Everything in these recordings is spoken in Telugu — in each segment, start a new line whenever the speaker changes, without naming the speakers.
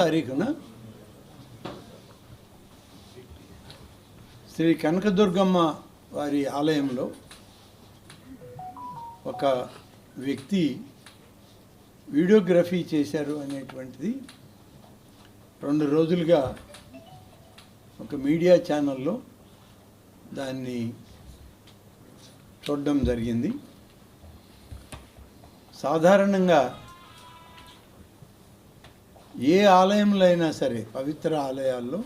తారీఖున? శ్రీ కనకదుర్గమ్మ వారి ఆలయంలో ఒక వ్యక్తి వీడియోగ్రఫీ చేశారు అనేటువంటిది రెండు రోజులుగా ఒక మీడియా ఛానల్లో దాన్ని చూడడం జరిగింది. సాధారణంగా ఏ ఆలయంలో అయినా సరే పవిత్ర ఆలయాల్లో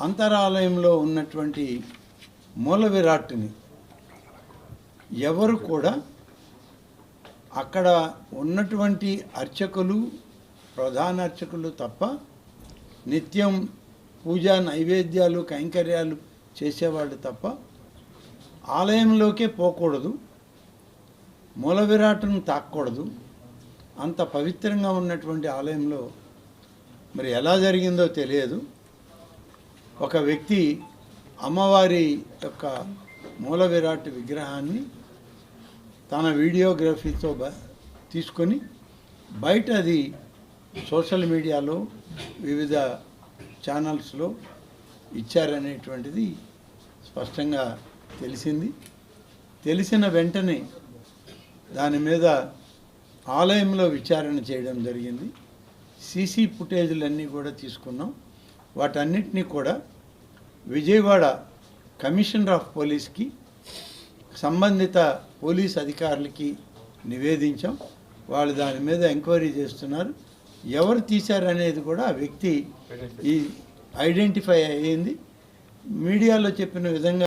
అంతరాలయంలో ఉన్నటువంటి మూల విరాట్ని ఎవరు కూడా అక్కడ ఉన్నటువంటి అర్చకులు ప్రధాన అర్చకులు తప్ప నిత్యం పూజా నైవేద్యాలు కైంకర్యాలు చేసేవాళ్ళు తప్ప ఆలయంలోకే పోకూడదు మూల విరాట్ను తాకూడదు. అంత పవిత్రంగా ఉన్నటువంటి ఆలయంలో మరి ఎలా జరిగిందో తెలియదు. ఒక వ్యక్తి అమ్మవారి యొక్క మూల విరాట్ విగ్రహాన్ని తన వీడియోగ్రఫీతో బ తీసుకొని బయట అది సోషల్ మీడియాలో వివిధ ఛానల్స్లో ఇచ్చారనేటువంటిది స్పష్టంగా తెలిసింది. తెలిసిన వెంటనే దాని మీద ఆలయంలో విచారణ చేయడం జరిగింది. సీసీ ఫుటేజ్లన్నీ కూడా తీసుకున్నాం. వాటన్నిటినీ కూడా విజయవాడ కమిషనర్ ఆఫ్ పోలీస్కి సంబంధిత పోలీస్ అధికారులకి నివేదించాం. వాళ్ళు దాని మీద ఎంక్వైరీ చేస్తున్నారు. ఎవరు తీశారనేది కూడా ఆ వ్యక్తి ఈ ఐడెంటిఫై అయ్యింది. మీడియాలో చెప్పిన విధంగా